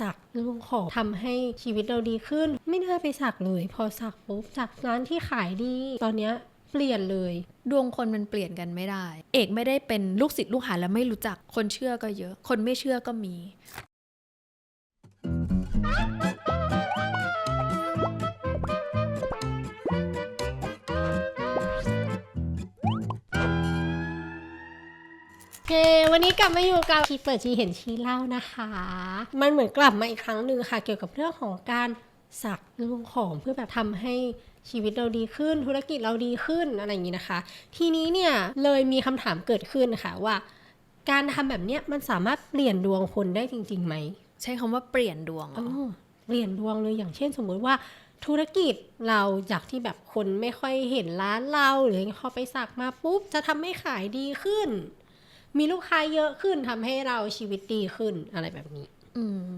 สักเรื่องของทำให้ชีวิตเราดีขึ้น ไม่น่าไปสักเลย พอสักปุ๊บจากร้านที่ขายดี ตอนเนี้ยเปลี่ยนเลย ดวงคนมันเปลี่ยนกันไม่ได้ เอกไม่ได้เป็นลูกศิษย์ลูกหาแล้วไม่รู้จักคนเชื่อก็เยอะ คนไม่เชื่อก็มี เย้วันนี้กลับมาอยู่กับชีเปิดชีเห็นชีเล่านะคะ มันเหมือนกลับมาอีกครั้งหนึ่งค่ะ เกี่ยวกับเรื่องของการสักเรื่องของเพื่อแบบทำให้ชีวิตเราดีขึ้น ธุรกิจเราดีขึ้นอะไรอย่างนี้นะคะ ทีนี้เนี่ยเลยมีคำถามเกิดขึ้นค่ะว่า การทำแบบเนี้ยมันสามารถเปลี่ยนดวงคนได้จริงๆไหมใช้คำว่าเปลี่ยนดวงเหรอ๋ออเปลี่ยนดวงเลยอย่างเช่น สมมุติว่าธุรกิจเราจากที่แบบคนไม่ค่อยเห็นร้านเราหรือพอไปสักมาปุ๊บจะทำให้ขายดีขึ้น มีลูกค้าเยอะขึ้นทำให้เราชีวิตดีขึ้นอะไรแบบนี้ อืม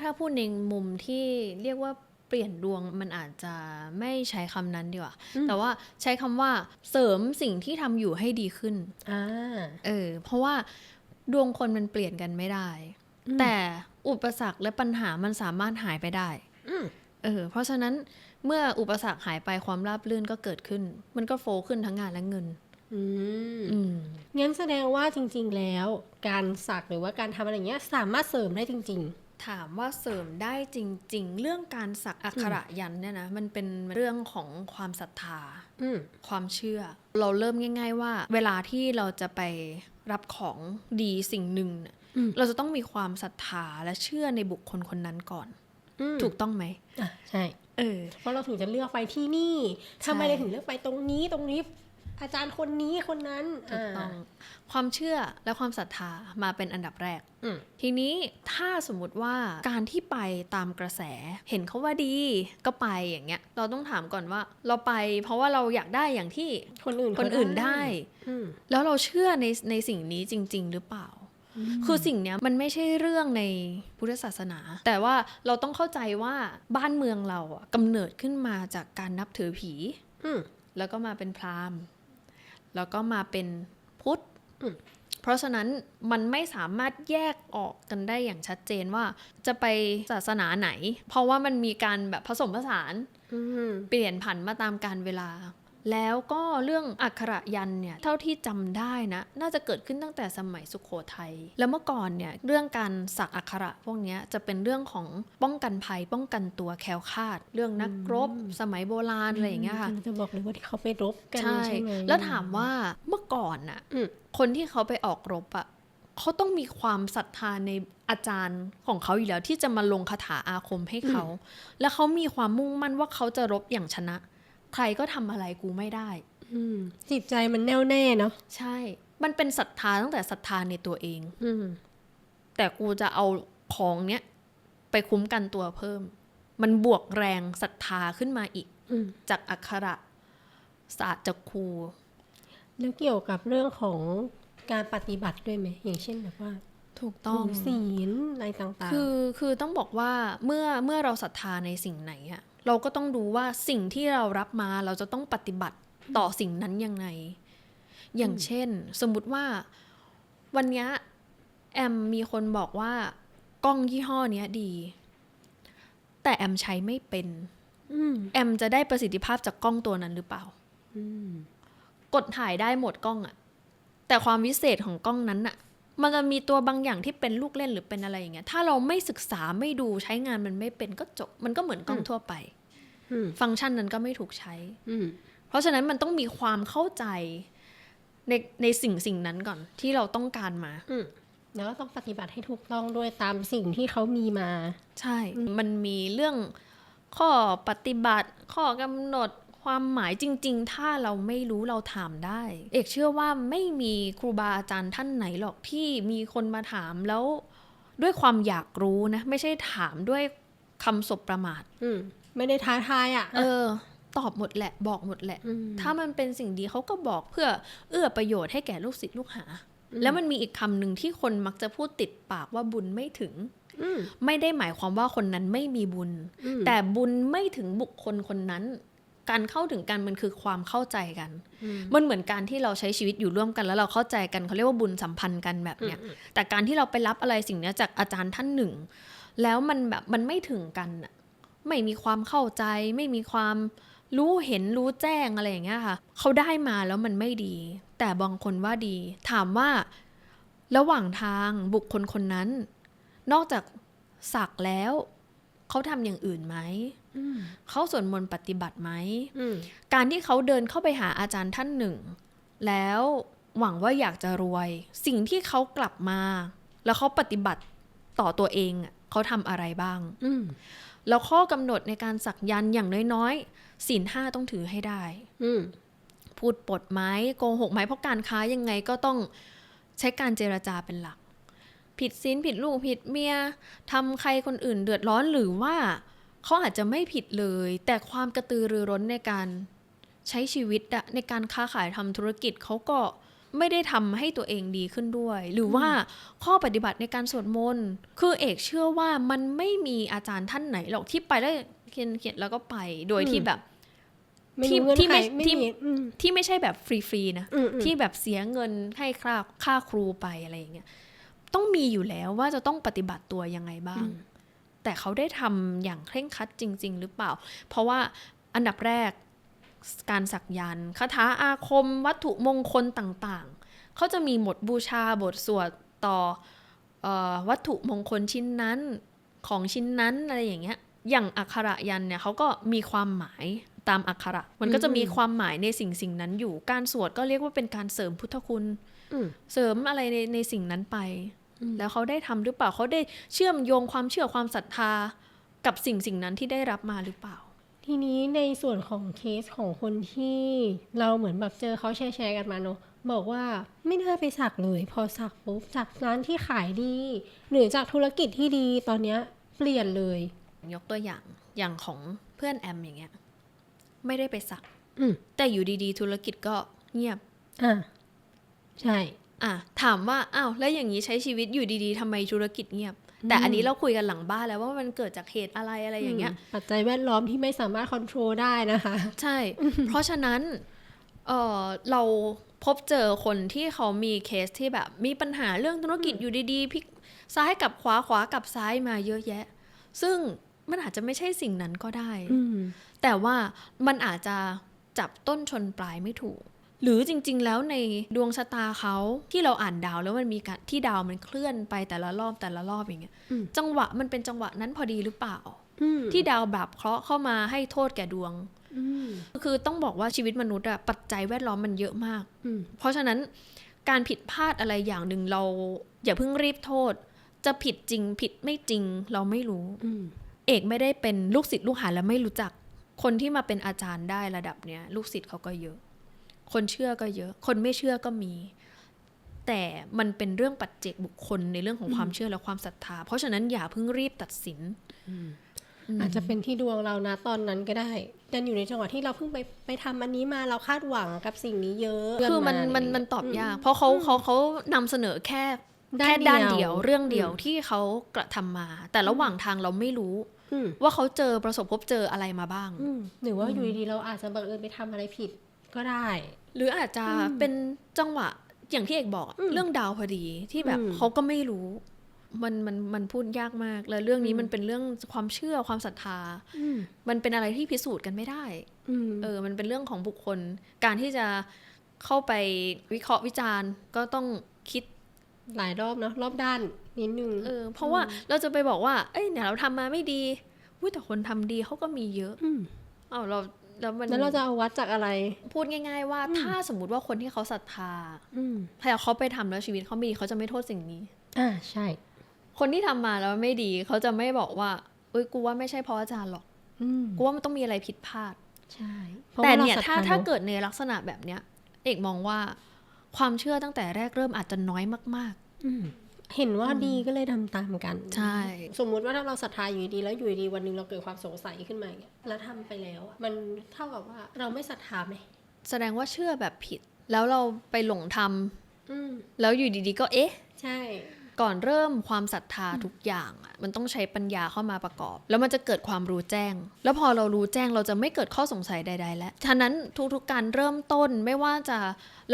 ถ้าพูดในมุมที่เรียกว่าเปลี่ยนดวงมันอาจจะไม่ใช้คำนั้นดีกว่าอืมแต่ว่าใช้คำว่าเสริมสิ่งที่ทำอยู่ให้ดีขึ้นอ่าเออ เพราะว่าดวงคนมันเปลี่ยนกันไม่ได้อืมแต่อุปสรรคและปัญหามันสามารถหายไปได้อืมเออ เพราะฉะนั้นเมื่ออุปสรรคหายไปความราบรื่นก็เกิดขึ้น มันก็โฟลว์ขึ้นทั้งงานและเงิน อืมอืมงั้นแสดงว่าจริง ๆ แล้ว การสักหรือว่าการทำอะไรอย่างเงี้ย สามารถเสริมได้จริงถามว่าเสริมได้จริง ๆ เรื่องการสักอักขระยันต์เนี่ยนะมันเป็นเรื่องของความศรัทธาๆอืมความเชื่อ เราเริ่มง่าย ๆ ว่า เวลาที่เราจะไปรับของดีสิ่งหนึ่งเนี่ยอืมเราจะต้องมีความศรัทธาและเชื่อในบุคคลคนนั้นก่อนอืมถูกต้องไหมอะใช่ เออเพราะเราถึงจะเลือกไปที่นี่ทำไมใช่เราถึงเลือกไปตรงนี้ตรงนี้ อาจารย์คนนี้คนนั้นถูกต้องาความเชื่อและความศรัทธามาเป็นอันดับแรกอืมทีนี้ถ้าสมมติว่าการที่ไปตามกระแส เห็นเขาว่าดีก็ไปอย่างเงี้ย เราต้องถามก่อนว่า เราไปเพราะว่าเราอยากได้อย่างที่คนอื่นคนอื่นได้อืมแล้วเราเชื่อในในสิ่งนี้จริง ๆ หรือเปล่าคือสิ่งเนี้ยมันไม่ใช่เรื่องในพุทธศาสนา แต่ว่าเราต้องเข้าใจว่าบ้านเมืองเราอะกำเนิดขึ้นมาจากการนับถือผีอืมแล้วก็มาเป็นพราหมณ์ แล้วก็มาเป็นพุทธอืมเพราะฉะนั้นมันไม่สามารถแยกออกกันได้อย่างชัดเจนว่าจะไปศาสนาไหน เพราะว่ามันมีการแบบผสมผสานอืมเปลี่ยนผันมาตามการเวลา แล้วก็เรื่องอักขระยันต์เนี่ยเท่าที่จำได้นะ น่าจะเกิดขึ้นตั้งแต่สมัยสุขโขทัยแล้วเมื่อก่อนเนี่ยเรื่องการสักอักขระพวกเนี้ยจะเป็นเรื่องของป้องกันภัยป้องกันตัวแคล้วคลาด เรื่องนักรบ สมัยโบราณอะไรอย่างเงี้ยค่ะเราจะบอกเลยว่าที่เขาไปรบกันใช่ใช่ไหมแล้วถามว่าเมื่อก่อนน่ะอืมคนที่เขาไปออกรบอะเขาต้องมีความศรัทธาในอาจารย์ของเขาอยู่แล้วที่จะมาลงคาถาอาคมให้เขา แล้วเขามีความมุ่งมั่นว่าเขาจะรบอย่างชนะ ใครก็ทำอะไรกูไม่ได้อืมจิตใจมันแน่วแน่เนาะใช่ มันเป็นศรัทธาตั้งแต่ศรัทธาในตัวเองอืมแต่กูจะเอาของเนี้ยไปคุ้มกันตัวเพิ่ม มันบวกแรงศรัทธาขึ้นมาอีกอืมจากอักขระศาสตร์จากครูแล้วเกี่ยวกับเรื่องของการปฏิบัติด้วยไหมอย่างเช่นแบบว่า ถูกต้องถืศีลอะไรต่างๆ คือคือต้องบอกว่าเมื่อเมื่อเราศรัทธาในสิ่งไหนอะ เราก็ต้องดูว่าสิ่งที่เรารับมาเราจะต้องปฏิบัติต่อสิ่งนั้นยังไง อย่างเช่น สมมุติว่าวันเนี้ยแอมมีคนบอกว่ากล้องยี่ห้อเนี้ยดี แต่แอมใช้ไม่เป็นอืมแอมจะได้ประสิทธิภาพจากกล้องตัวนั้นหรือเปล่าอืมกดถ่ายได้หมดกล้องอะแต่ความวิเศษของกล้องนั้นอะ มันจะมีตัวบางอย่างที่เป็นลูกเล่นหรือเป็นอะไรอย่างเงี้ย ถ้าเราไม่ศึกษาไม่ดูใช้งานมันไม่เป็นก็จบ มันก็เหมือนกล้องทั่วไปอืมฟังก์ชันนั้นก็ไม่ถูกใช้อืมเพราะฉะนั้นมันต้องมีความเข้าใจในในสิ่งสิ่งนั้นก่อนที่เราต้องการมาอืมแล้วก็ต้องปฏิบัติให้ถูกต้องด้วยตามสิ่งที่เขามีมา ใช่ มันมีเรื่องข้อปฏิบัติ ข้อกำหนด ความหมายจริง ๆ ถ้าเราไม่รู้เราถามได้ เอกเชื่อว่าไม่มีครูบาอาจารย์ท่านไหนหรอกที่มีคนมาถามแล้วด้วยความอยากรู้นะ ไม่ใช่ถามด้วยคำสบประมาทอืมไม่ได้ท้าทายอะ เออ ตอบหมดแหละ บอกหมดแหละมถ้ามันเป็นสิ่งดีเขาก็บอกเพื่อเอื้อประโยชน์ให้แก่ลูกศิษย์ลูกหา แล้วมันมีอีกคำหนึ่งที่คนมักจะพูดติดปากว่าบุญไม่ถึงอืมไม่ได้หมายความว่าคนนั้นไม่มีบุญอืมแต่บุญไม่ถึงบุคคลคนนั้น การเข้าถึงกันมันคือความเข้าใจกันอืมมันเหมือนการที่เราใช้ชีวิตอยู่ร่วมกัน แล้วเราเข้าใจกันเขาเรียกว่าบุญสัมพันธ์กันแบบเนี้ย แต่การที่เราไปรับอะไรสิ่งเนี้ยจากอาจารย์ท่านหนึ่ง แล้วมันแบบมันไม่ถึงกันอะไม่มีความเข้าใจ ไม่มีความรู้เห็นรู้แจ้งอะไรอย่างเงี้ยค่ะเขาได้มาแล้วมันไม่ดี แต่บางคนว่าดี ถามว่าระหว่างทางบุคคลคนนั้น นอกจากสักแล้ว เขาทำอย่างอื่นไหมอืม เขาสวดมนต์ปฏิบัติไหมอืมการที่เขาเดินเข้าไปหาอาจารย์ท่านหนึ่ง แล้วหวังว่าอยากจะรวย สิ่งที่เขากลับมา แล้วเขาปฏิบัติต่อตัวเองอะเขาทำอะไรบ้างอืมแล้วข้อกำหนดในการสักยันต์อย่างน้อยๆศีลห้าต้องถือให้ได้อืมพูดปดไหมโกหกไหมเพราะการค้ายังไงก็ต้องใช้การเจรจาเป็นหลัก ผิดศีลผิดลูกผิดเมียทำใครคนอื่นเดือดร้อนหรือว่า เขาอาจจะไม่ผิดเลย แต่ความกระตือรือร้นในการใช้ชีวิตอะในการค้าขายทำธุรกิจเขาก็ไม่ได้ทำให้ตัวเองดีขึ้นด้วย หรือว่าข้อปฏิบัติในการสวดมนต์คือเอกเชื่อว่ามันไม่มีอาจารย์ท่านไหนหรอกที่ไปแล้วเขียนเขียนแล้วก็ไปโดยที่แบบไม่ที่รู้เงื่อนที่ไขไม่ไม่ที่มีอืมที่ไม่ใช่แบบฟรีๆนะอืมอืมที่แบบเสียเงินให้ค่าค่าครูไปอะไรอย่างเงี้ยต้องมีอยู่แล้วว่าจะต้องปฏิบัติตัวยังไงบ้าง แต่เขาได้ทำอย่างเคร่งครัดจริง ๆ หรือเปล่า เพราะว่าอันดับแรกการสักยันต์คาถาอาคม วัตถุมงคลต่างๆ เขาจะมีบทบูชาบทสวดต่อเออวัตถุมงคลชิ้นนั้นของชิ้นนั้นอะไรอย่างเงี้ย อย่างอักขระยันต์เนี่ยเขาก็มีความหมายตามอักขระ มันก็จะมีความหมายในสิ่งสิ่งนั้นอยู่ การสวดก็เรียกว่าเป็นการเสริมพุทธคุณอืมเสริมอะไรในในสิ่งนั้นไปอืม แล้วเขาได้ทำหรือเปล่าเขาได้เชื่อมโยงความเชื่อความศรัทธากับสิ่งสิ่งนั้นที่ได้รับมาหรือเปล่า ทีนี้ในส่วนของเคสของคนที่เราเหมือนแบบเจอเขาแชร์แชร์กันมาเนอะบอกว่าไม่น่าไปสักเลย พอสักปุ๊บจากร้านที่ขายดี หรือจากธุรกิจที่ดีตอนเนี้ยเปลี่ยนเลย ยกตัวอย่างอย่างของเพื่อนแอมอย่างเงี้ย ไม่ได้ไปสักอืมแต่อยู่ดีๆ ธุรกิจก็เงียบอะใช่ อะถามว่าอ้าวแล้วอย่างนี้ใช้ชีวิตอยู่ดีๆทำไมธุรกิจเงียบ แต่อันนี้เราคุยกันหลังบ้านแล้วว่ามันเกิดจากเหตุอะไรอะไรอย่างเงี้ย ปัจจัยแวดล้อมที่ไม่สามารถควบคุมได้นะคะ ใช่ เพราะฉะนั้นเออเราพบเจอคนที่เขามีเคสที่แบบ มีปัญหาเรื่องธุรกิจอยู่ดีๆพลิกซ้ายกับขวาขวากับซ้ายมาเยอะแยะ ซึ่งมันอาจจะไม่ใช่สิ่งนั้นก็ได้อืมแต่ว่ามันอาจจะจับต้นชนปลายไม่ถูก หรือจริง ๆ แล้วในดวงชะตาเขาที่เราอ่านดาวแล้วมันมีการที่ดาวมันเคลื่อนไปแต่ละรอบแต่ละรอบอย่างเงี้ยอืมจังหวะมันเป็นจังหวะนั้นพอดีหรือเปล่าอืมที่ดาวแบบเคราะห์เข้ามาให้โทษแก่ดวงอืมคือต้องบอกว่าชีวิตมนุษย์อะปัจจัยแวดล้อมมันเยอะมากอืมเพราะฉะนั้นการผิดพลาดอะไรอย่างหนึ่งเรา อย่าเพิ่งรีบโทษ จะผิดจริงผิดไม่จริงเราไม่รู้อืมเอกไม่ได้เป็นลูกศิษย์ลูกหาและไม่รู้จัก คนที่มาเป็นอาจารย์ได้ระดับเนี้ยลูกศิษย์เขาก็เยอะ คนเชื่อก็เยอะ คนไม่เชื่อก็มี แต่มันเป็นเรื่องปัจเจกบุคคลในเรื่องของความเชื่อและความศรัทธา เพราะฉะนั้นอย่าเพิ่งรีบตัดสินมอาจจะเป็นที่ดวงเรานะตอนนั้นก็ได้ดันอยู่ในจังหวะที่เราเพิ่งไปไปทำอันนี้มาเราคาดหวังกับสิ่งนี้เยอะคือมันเดืมันามันตอบยาก เพราะเขาเขาเขานำเสนอแค่แค่ด้านเดียวเรื่องเดียวที่เขากระทำมา แต่ระหว่างทางเราไม่รู้อืมว่าเขาเจอประสบพบเจออะไรมาบ้างอืมหรือว่าอยู่ดีๆเราอาจจะบังเอิญไปทำอะไรผิด ก็ได้ หรืออาจจะเป็นจังหวะอย่างที่เอกบอกอะอืมเรื่องดาวพอดีที่แบบอืมเขาก็ไม่รู้ มันมันมันพูดยากมาก แล้วเรื่องนี้อืมมันเป็นเรื่องความเชื่อความศรัทธาอืมมันเป็นอะไรที่พิสูจน์กันไม่ได้อืมเออ มันเป็นเรื่องของบุคคล การที่จะเข้าไปวิเคราะห์วิจารณ์ก็ต้องคิดหลายรอบเนาะรอบด้านนิดนึงเออเพราะว่าเราจะไปบอกว่า เอ้ยเนี่ยเราทำมาไม่ดีอุ้ยแต่คนทำดีเขาก็มีเยอะมเอ้าเรา แล้วมันแล้วเราจะเอาวัดจากอะไร พูดง่าย ๆ ว่าถ้าสมมติว่าคนที่เขาศรัทธาอืมถ้าเขาไปทำแล้วชีวิตเขาไม่ดีเขาจะไม่โทษสิ่งนี้อ่าใช่ คนที่ทำมาแล้วไม่ดีเขาจะไม่บอกว่าเอ้ยกูว่าไม่ใช่เพราะอาจารย์หรอกอืมกูว่ามันต้องมีอะไรผิดพลาดใช่แต่เนี่ยพระถ้าว่รศรัทธถ้าอะเกิดในลักษณะแบบเนี้ย เอกมองว่าความเชื่อตั้งแต่แรกเริ่มอาจจะน้อยมากอืม เห็นว่าดีก็เลยทำตามกัน ใช่ สมมุติว่าถ้าเราศรัทธาอยู่ดีๆแล้วอยู่ดีๆวันหนึ่งเราเกิดความสงสัยขึ้นมาอย่างเงี้ยแล้วทำไปแล้วอะมันเท่ากับว่าเราไม่ศรัทธาไหมๆแสดงว่าเชื่อแบบผิด แล้วเราไปหลงทำอืมแล้วอยู่ดีๆ ก็เอ๊ะ ใช่ ก่อนเริ่มความศรัทธาทุกอย่างอะมันต้องใช้ปัญญาเข้ามาประกอบ แล้วมันจะเกิดความรู้แจ้ง แล้วพอเรารู้แจ้งเราจะไม่เกิดข้อสงสัยใด ๆ แล้วฉะนั้นทุกๆการเริ่มต้นไม่ว่าจะ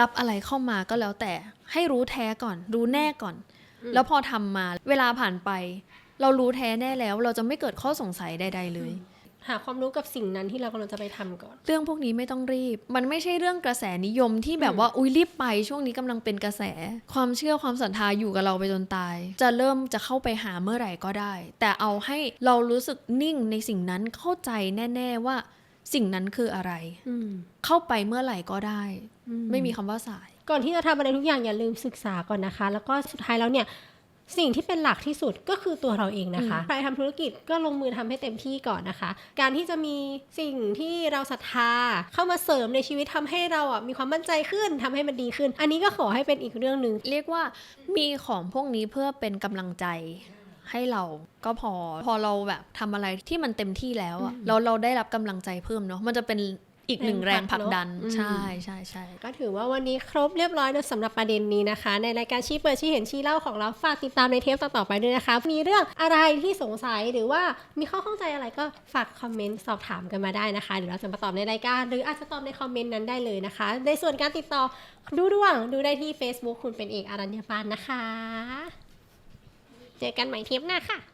รับอะไรเข้ามาก็แล้วแต่ ให้รู้แท้ก่อน รู้แน่ก่อน แล้วพอทำมาเวลาผ่านไป เรารู้แท้แน่แล้ว เราจะไม่เกิดข้อสงสัยใด ๆ เลย หาความรู้กับสิ่งนั้นที่เรากำลังจะไปทำก่อน เรื่องพวกนี้ไม่ต้องรีบ มันไม่ใช่เรื่องกระแสนิยมที่แบบว่าอุ้ยรีบไปช่วงนี้กำลังเป็นกระแส ความเชื่อความศรัทธาอยู่กับเราไปจนตาย จะเริ่มจะเข้าไปหาเมื่อไหร่ก็ได้ แต่เอาให้เรารู้สึกนิ่งในสิ่งนั้นเข้าใจแน่ ๆว่า สิ่งนั้นคืออะไรอืมเข้าไปเมื่อไหร่ก็ได้อืมไม่มีคำว่าสาย ก่อนที่จะทำอะไรทุกอย่างอย่าลืมศึกษาก่อนนะคะ แล้วก็สุดท้ายแล้วเนี่ยสิ่งที่เป็นหลักที่สุดก็คือตัวเราเองนะคะ ใครทำธุรกิจก็ลงมือทำให้เต็มที่ก่อนนะคะ การที่จะมีสิ่งที่เราศรัทธาเข้ามาเสริมในชีวิตทำให้เราอะมีความมั่นใจขึ้นทำให้มันดีขึ้น อันนี้ก็ขอให้เป็นอีกเรื่องหนึ่งเรียกว่ามีของพวกนี้เพื่อเป็นกำลังใจ ให้เราก็พอ พอเราแบบทำอะไรที่มันเต็มที่แล้วอะเราเราได้รับกำลังใจเพิ่มเนาะมันจะเป็นอีกหนึ่งแรแรงงผลัผกลักเนอะดันอืมใช่ใช่ใช่ก็ถือว่าวันนี้ครบเรียบร้อยนะสำหรับประเด็นนี้นะคะ ในรายการชี้เปิดชี้เห็นชี้เล่าของเราฝากติดตามในเทปต่อๆไปด้วยนะคะ มีเรื่องอะไรที่สงสัยหรือว่ามีข้อข้องใจอะไรก็ฝากคอมเมนต์สอบถามกันมาได้นะคะเดี๋ยวเราจะมาตอบในรายการ หรืออาจจะตอบในคอมเมนต์นั้นได้เลยนะคะ ในส่วนการติดต่อดูดวงดูได้ที่ Facebook คุณเป็นเอกอรัญญปานนะคะ เจอกันใหม่เทปหน้าค่ะ